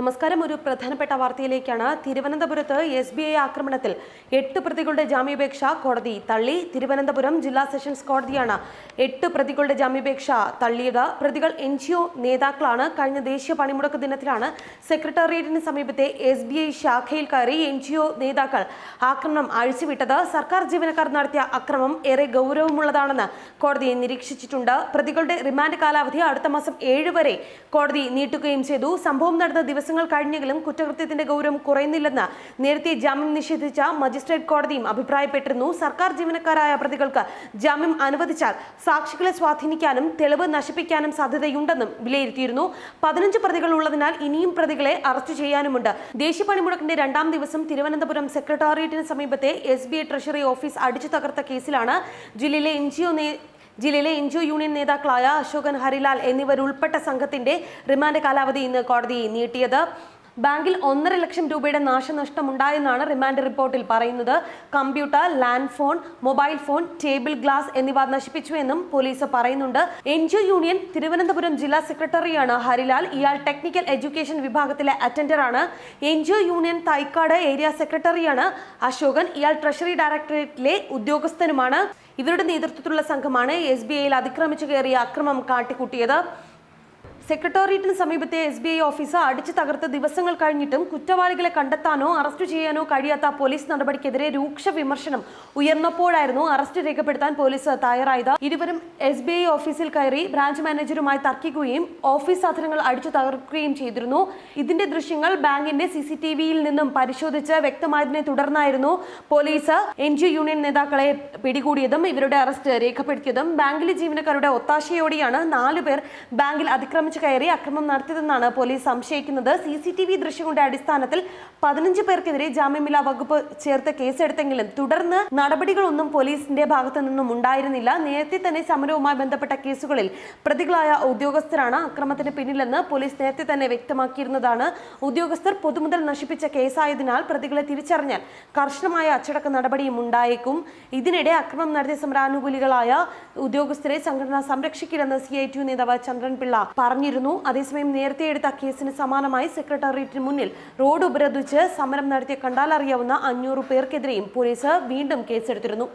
നമസ്കാരം. ഒരു പ്രധാനപ്പെട്ട വാർത്തയിലേക്കാണ്. തിരുവനന്തപുരത്ത് എസ് ബി ഐ ആക്രമണത്തിൽ എട്ട് പ്രതികളുടെ ജാമ്യാപേക്ഷ കോടതി തള്ളി. തിരുവനന്തപുരം ജില്ലാ സെഷൻസ് കോടതിയാണ് എട്ട് പ്രതികളുടെ ജാമ്യാപേക്ഷ തള്ളിയത്. പ്രതികൾ എൻ ജി ഒ നേതാക്കളാണ്. കഴിഞ്ഞ ദേശീയ പണിമുടക്ക് ദിനത്തിലാണ് സെക്രട്ടേറിയറ്റിന് സമീപത്തെ എസ് ബി ഐ ശാഖയിൽ കയറി എൻ ജി ഒ നേതാക്കൾ ആക്രമണം അഴിച്ചുവിട്ടത്. സർക്കാർ ജീവനക്കാർ നടത്തിയ അക്രമം ഏറെ ഗൗരവമുള്ളതാണെന്ന് കോടതി നിരീക്ഷിച്ചിട്ടുണ്ട്. പ്രതികളുടെ റിമാൻഡ് കാലാവധി അടുത്ത മാസം ഏഴ് വരെ കോടതി നീട്ടുകയും ചെയ്തു. സംഭവം നടന്ന ദിവസങ്ങൾ കഴിഞ്ഞെങ്കിലും കുറ്റകൃത്യത്തിന്റെ ഗൗരവം കുറയുന്നില്ലെന്ന് നേരത്തെ ജാമ്യം നിഷേധിച്ച മജിസ്ട്രേറ്റ് കോടതിയും അഭിപ്രായപ്പെട്ടിരുന്നു. സർക്കാർ ജീവനക്കാരായ പ്രതികൾക്ക് ജാമ്യം അനുവദിച്ചാൽ സാക്ഷികളെ സ്വാധീനിക്കാനും തെളിവ് നശിപ്പിക്കാനും സാധ്യതയുണ്ടെന്നും വിലയിരുത്തിയിരുന്നു. പതിനഞ്ച് പ്രതികൾ ഉള്ളതിനാൽ ഇനിയും പ്രതികളെ അറസ്റ്റ് ചെയ്യാനുമുണ്ട്. ദേശീയ പണിമുടക്കിന്റെ രണ്ടാം ദിവസം തിരുവനന്തപുരം സെക്രട്ടേറിയറ്റിന് സമീപത്തെ എസ് ട്രഷറി ഓഫീസ് അടിച്ചു തകർത്ത കേസിലാണ് ജില്ലയിലെ എൻ ജി ജില്ലയിലെ എൻ ജി യൂണിയൻ നേതാക്കളായ അശോകൻ ഹരിലാൽ എന്നിവരുൾപ്പെട്ട സംഘത്തിന്റെ റിമാൻഡ് കാലാവധി ഇന്ന് കോടതി നീട്ടിയത്. ബാങ്കിൽ ഒന്നര ലക്ഷം രൂപയുടെ നാശനഷ്ടമുണ്ടായെന്നാണ് റിമാൻഡ് റിപ്പോർട്ടിൽ പറയുന്നത്. Computer land phone mobile phone table glass എന്നിവ നശിപ്പിച്ചു എന്നും പോലീസ് പറയുന്നുണ്ട്. എൻ ജി യൂണിയൻ തിരുവനന്തപുരം ജില്ലാ സെക്രട്ടറിയാണ് ഹരിലാൽ. ഇയാൾ ടെക്നിക്കൽ എഡ്യൂക്കേഷൻ വിഭാഗത്തിലെ അറ്റൻഡറാണ്. N G union Thycaud area സെക്രട്ടറിയാണ് അശോകൻ. ഇയാൾ ട്രഷറി ഡയറക്ടറേറ്റിലെ ഉദ്യോഗസ്ഥനുമാണ്. ഇവരുടെ നേതൃത്വത്തിലുള്ള സംഘമാണ് എസ് ബി ഐയിൽ അതിക്രമിച്ചു കയറിയ അക്രമം കാട്ടിക്കൂട്ടിയത്. സെക്രട്ടേറിയറ്റിന് സമീപത്തെ എസ് ബി ഐ ഓഫീസ് അടിച്ചു തകർത്ത് ദിവസങ്ങൾ കഴിഞ്ഞിട്ടും കുറ്റവാളികളെ കണ്ടെത്താനോ അറസ്റ്റ് ചെയ്യാനോ കഴിയാത്ത പോലീസ് നടപടിക്കെതിരെ രൂക്ഷ വിമർശനം ഉയർന്നപ്പോഴായിരുന്നു അറസ്റ്റ് രേഖപ്പെടുത്താൻ പോലീസ് തയ്യാറായത്. ഇരുവരും എസ് ബി ഐ ഓഫീസിൽ കയറി ബ്രാഞ്ച് മാനേജറുമായി തർക്കിക്കുകയും ഓഫീസ് സാധനങ്ങൾ അടിച്ചു തകർക്കുകയും ചെയ്തിരുന്നു. ഇതിന്റെ ദൃശ്യങ്ങൾ ബാങ്കിന്റെ സി സി ടി വിയിൽ നിന്നും പരിശോധിച്ച് വ്യക്തമായതിനെ തുടർന്നായിരുന്നു പോലീസ് എൻ ജി യൂണിയൻ നേതാക്കളെ പിടികൂടിയതും ഇവരുടെ അറസ്റ്റ് രേഖപ്പെടുത്തിയതും. ബാങ്കിലെ ജീവനക്കാരുടെ ഒത്താശയോടെയാണ് നാലുപേർ ബാങ്കിൽ അതിക്രമിച്ചു കയറി അക്രമം നടത്തിയതെന്നാണ് പോലീസ് സംശയിക്കുന്നത്. സി സി ടി വി ദൃശ്യങ്ങളുടെ അടിസ്ഥാനത്തിൽ പതിനഞ്ച് പേർക്കെതിരെ ജാമ്യമില്ലാ വകുപ്പ് ചേർത്ത് കേസെടുത്തെങ്കിലും തുടർന്ന് നടപടികളൊന്നും പോലീസിന്റെ ഭാഗത്തു നിന്നും ഉണ്ടായിരുന്നില്ല. നേരത്തെ തന്നെ സമരവുമായി ബന്ധപ്പെട്ട കേസുകളിൽ പ്രതികളായ ഉദ്യോഗസ്ഥരാണ് അക്രമത്തിന് പിന്നിലെന്ന് പോലീസ് നേരത്തെ തന്നെ വ്യക്തമാക്കിയിരുന്നതാണ്. ഉദ്യോഗസ്ഥർ പൊതുമുതൽ നശിപ്പിച്ച കേസായതിനാൽ പ്രതികളെ തിരിച്ചറിഞ്ഞാൽ കർശനമായ അച്ചടക്ക നടപടിയും ഉണ്ടായേക്കും. ഇതിനിടെ അക്രമം നടത്തിയ സമരാനുകൂലികളായ ഉദ്യോഗസ്ഥരെ സംഘടന സംരക്ഷിക്കില്ലെന്ന് സി ഐ ടി നേതാവ് ചന്ദ്രൻപിള്ള പറഞ്ഞിരുന്നു അതേസമയം നേരത്തെ എടുത്ത കേസിന് സമാനമായി സെക്രട്ടേറിയറ്റിന് മുന്നിൽ റോഡ് ഉപരോധിച്ച് സമരം നടത്തിയ കണ്ടാലറിയാവുന്ന അഞ്ഞൂറ് പേർക്കെതിരെയും പോലീസ് വീണ്ടും കേസെടുത്തിരുന്നു.